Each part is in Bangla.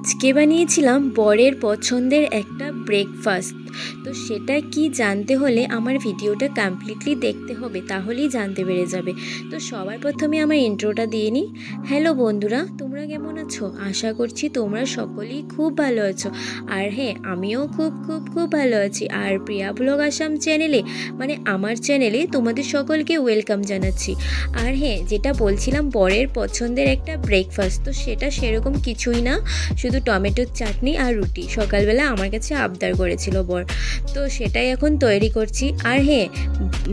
আজকে বানিয়েছিলাম বরের পছন্দের একটা ব্রেকফাস্ট তো সেটা কি জানতে হলে আমার ভিডিওটা কমপ্লিটলি দেখতে হবে, তাহলেই জানতে পেরে যাবে। তো সবার প্রথমে আমার ইন্ট্রোটা দিয়ে নিই। হ্যালো বন্ধুরা, তোমরা কেমন আছো? আশা করছি তোমরা সকলেই খুব ভালো আছো। আর হ্যাঁ আমিও খুব খুব খুব ভালো আছি। আর প্রিয়া ব্লগ আসাম চ্যানেলে মানে আমার চ্যানেলে তোমাদের সকলকে ওয়েলকাম জানাচ্ছি। আর হ্যাঁ যেটা বলছিলাম, বরের পছন্দের একটা ব্রেকফাস্ট তো সেটা সেরকম কিছুই না। শুধু টমেটোর চাটনি আর রুটি। সকালবেলা আমার কাছে আবদার করেছিল বর। তো সেটাই এখন তৈরি করছি। আর হ্যাঁ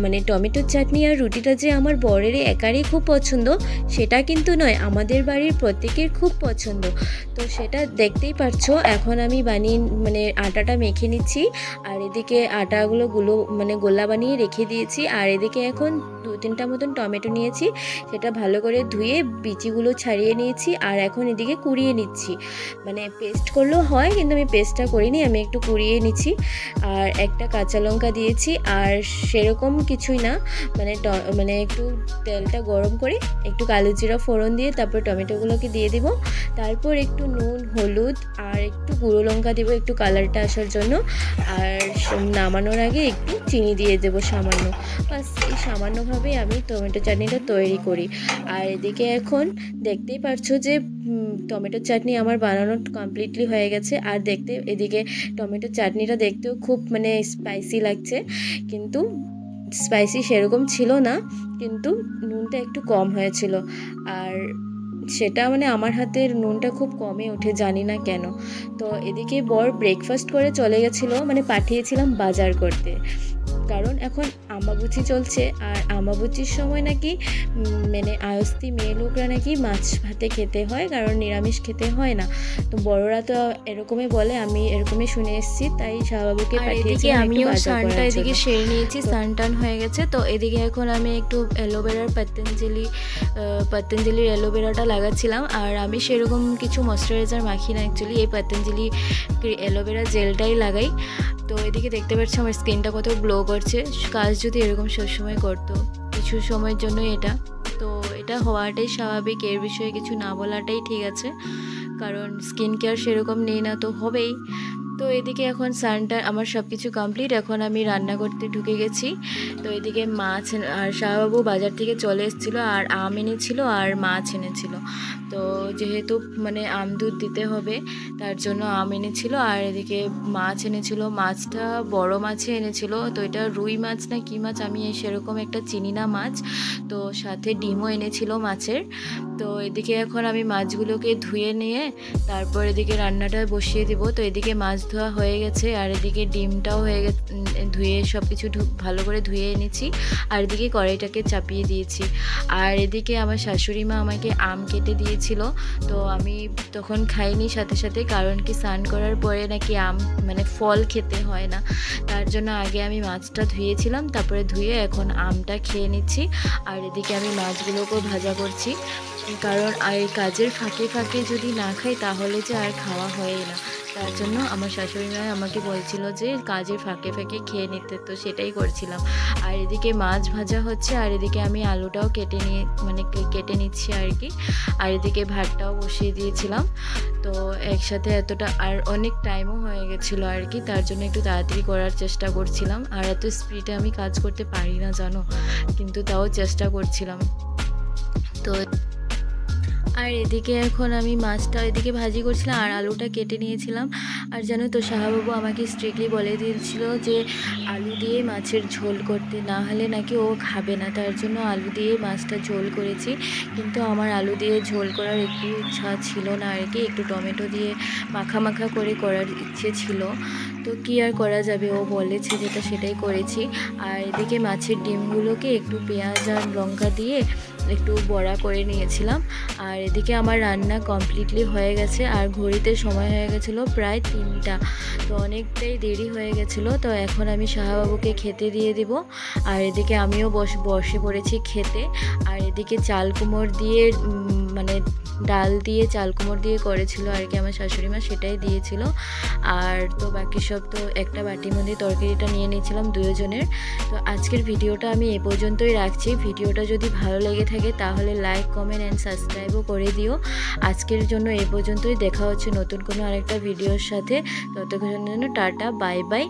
মানে টমেটোর চাটনি আর রুটিটা যে আমার বরের একারই খুব পছন্দ, সেটা কিন্তু নয়, আমাদের বাড়ির প্রত্যেকের খুব পছন্দ। তো সেটা দেখতেই পারছ, এখন আমি বানিয়ে মানে আটাটা মেখে নিচ্ছি। আর এদিকে আটাগুলো গুলো মানে গোলা বানিয়ে রেখে দিয়েছি। আর এদিকে এখন দু তিনটা মতন টমেটো নিয়েছি, সেটা ভালো করে ধুয়ে বিচিগুলো ছাড়িয়ে নিয়েছি। আর এখন এদিকে কুড়িয়ে নিচ্ছি। মানে পেস্ট করলেও হয়, কিন্তু আমি পেস্টটা করিনি, আমি একটু কুড়িয়ে নিচ্ছি। আর একটা কাঁচা লঙ্কা দিয়েছি, আর সেরকম কিছুই না। মানে মানে একটু তেলটা গরম করে একটু কালো জিরা ফোড়ন দিয়ে তারপর টমেটোগুলোকে দিয়ে দিব। তারপর একটু নুন, হলুদ আর একটু গুঁড়ো লঙ্কা দেবো একটু কালারটা আসার জন্য। আর নামানোর আগে একটু চিনি দিয়ে দেবো সামান্য। বাস এই সামান্যভাবেই আমি টমেটো চাটনিটা তৈরি করি। আর এদিকে এখন দেখতেই পারছ যে উম, টমেটোর চাটনি আমার বানানো কমপ্লিটলি হয়ে গেছে। আর দেখতে এদিকে টমেটোর চাটনিটা দেখতেও খুব মানে স্পাইসি লাগছে। কিন্তু স্পাইসি সেরকম ছিল না কিন্তু নুনটা একটু কম হয়েছিল। আর সেটা মানে আমার হাতের নুনটা খুব কমে ওঠে, জানি না কেন। তো এদিকে বর ব্রেকফাস্ট করে চলে গেছিল মানে পাঠিয়েছিলাম বাজার করতে। কারণ এখন আম্বাবুচি চলছে আর আম্বাবুচির সময় নাকি মানে আয়স্তি মেয়ে লোকরা নাকি মাছ ভাতে খেতে হয় কারণ নিরামিষ খেতে হয় না। তো বড়রা তো এরকমই বলে আমি এরকমই শুনে এসেছি তাই শাহবাবুকে একটু আমিও সানটা এদিকে সেরে নিয়েছি স্নান টান হয়ে গেছে। তো এদিকে এখন আমি একটু অ্যালোভেরার পতঞ্জলি পতঞ্জলির অ্যালোভেরাটা লাগাচ্ছিলাম। আর আমি সেরকম কিছু ময়শ্চারাইজার মাখি না অ্যাকচুয়ালি এই পতঞ্জলি অ্যালোভেরা জেলটাই লাগাই। তো এদিকে দেখতে পাচ্ছি আমার স্কিনটা কত গ্লো করছে, কাজ যদি এরকম সবসময় করতো, কিছু সময়ের জন্য এটা। তো এটা হওয়াটাই স্বাভাবিক, এর বিষয়ে কিছু না বলাটাই ঠিক আছে। কারণ স্কিন কেয়ার সেরকম নেই না, তো হবেই। তো এদিকে এখন সানটা আমার সব কিছু কমপ্লিট এখন আমি রান্না করতে ঢুকে গেছি। তো এদিকে মাছ আর শাহবাবু বাজার থেকে চলে এসেছিল আর আম এনেছিল আর মাছ এনেছিল। তো যেহেতু মানে আম দুধ দিতে হবে, তার জন্য আম এনেছিল আর এদিকে মাছ এনেছিল, মাছটা বড় মাছই এনেছিল। তো এটা রুই মাছ না কী মাছ আমি সেরকম একটা চিনি না মাছ। তো সাথে ডিমও এনেছিল মাছের। তো এদিকে এখন আমি মাছগুলোকে ধুয়ে নিয়ে তারপর এদিকে রান্নাটা বসিয়ে দিব। তো এদিকে মাছ ধোয়া হয়ে গেছে আর এদিকে ডিমটাও হয়ে গেছে ধুয়ে সব কিছু ভালো করে ধুয়ে এনেছি। আর এদিকে কড়াইটাকে চাপিয়ে দিয়েছি। আর এদিকে আমার শাশুড়ি মা আমাকে আম কেটে দিয়েছিল। তো আমি তখন খাইনি সাথে সাথে, কারণ কি স্নান করার পরে নাকি আম মানে ফল খেতে হয় না। তার জন্য আগে আমি মাছটা ধুয়েছিলাম, তারপরে ধুয়ে এখন আমটা খেয়ে নিচ্ছি। আর এদিকে আমি মাছগুলোকেও ভাজা করছি। কারণ এই কাজের ফাঁকে ফাঁকে যদি না খাই, তাহলে যে আর খাওয়া হয় না। তার জন্য আমার শাশুড়ি মা আমাকে বলছিল যে, কাজের ফাঁকে ফাঁকে খেয়ে নিতে। তো সেটাই করছিলাম। আর এদিকে মাছ ভাজা হচ্ছে, আর এদিকে আমি আলুটাও কেটে নিয়ে মানে কেটে নিচ্ছি আর কি। আর এদিকে ভাতটাও বসিয়ে দিয়েছিলাম। তো একসাথে এতটা, আর অনেক টাইমও হয়ে গেছিল আর কি। তার জন্য একটু তাড়াতাড়ি করার চেষ্টা করছিলাম। আর এত স্পিডে আমি কাজ করতে পারি না, জানো? কিন্তু তাও চেষ্টা করছিলাম। তো আর এদিকে এখন আমি মাছটা এদিকে ভাজি করছিলাম আর আলুটা কেটে নিয়েছিলাম। আর জানো তো, শাহবাবু আমাকে স্ট্রিক্টলি বলে দিয়েছিল যে আলু দিয়ে মাছের ঝোল করতে, না হলে নাকি ও খাবে না। তার জন্য আলু দিয়ে মাছটা ঝোল করেছি। কিন্তু আমার আলু দিয়ে ঝোল করার একটু ইচ্ছা ছিল না আর কি। একটু টমেটো দিয়ে মাখা মাখা করে করার ইচ্ছে ছিল। তো কি আর করা যাবে? ও বলেছে যেটা সেটাই করেছি। আর এদিকে মাছের ডিমগুলোকে একটু পেঁয়াজ আর লঙ্কা দিয়ে একটু বড়া করে নিয়েছিলাম। আর এদিকে আমার রান্না কমপ্লিটলি হয়ে গেছে, আর ঘড়িতে সময় হয়ে গেছিল প্রায় তিনটা। তো অনেকটাই দেরি হয়ে গেছিল, তো এখন আমি শাহবাবুকে খেতে দিয়ে দিব। আর এদিকে আমিও বস, বসে পড়েছি খেতে। আর এদিকে চাল কুমড় দিয়ে মানে ডাল দিয়ে, চাল কুমড় দিয়ে করেছিল আর কি আমার শাশুড়ি মা, সেটাই দিয়েছিল। আর তো বাকি সব তো একটা বাটির মধ্যে তরকারিটা নিয়ে নিয়েছিলাম দুজনের। তো আজকের ভিডিওটা আমি এ পর্যন্তই রাখছি। ভিডিওটা যদি ভালো লেগে থাকে তাহলে লাইক কমেন্ট অ্যান্ড সাবস্ক্রাইবও করে দিও। আজকের জন্য এ পর্যন্তই। দেখা হচ্ছে নতুন কোনো আরেকটা ভিডিওর সাথে। ততক্ষণের জন্য টাটা বাই বাই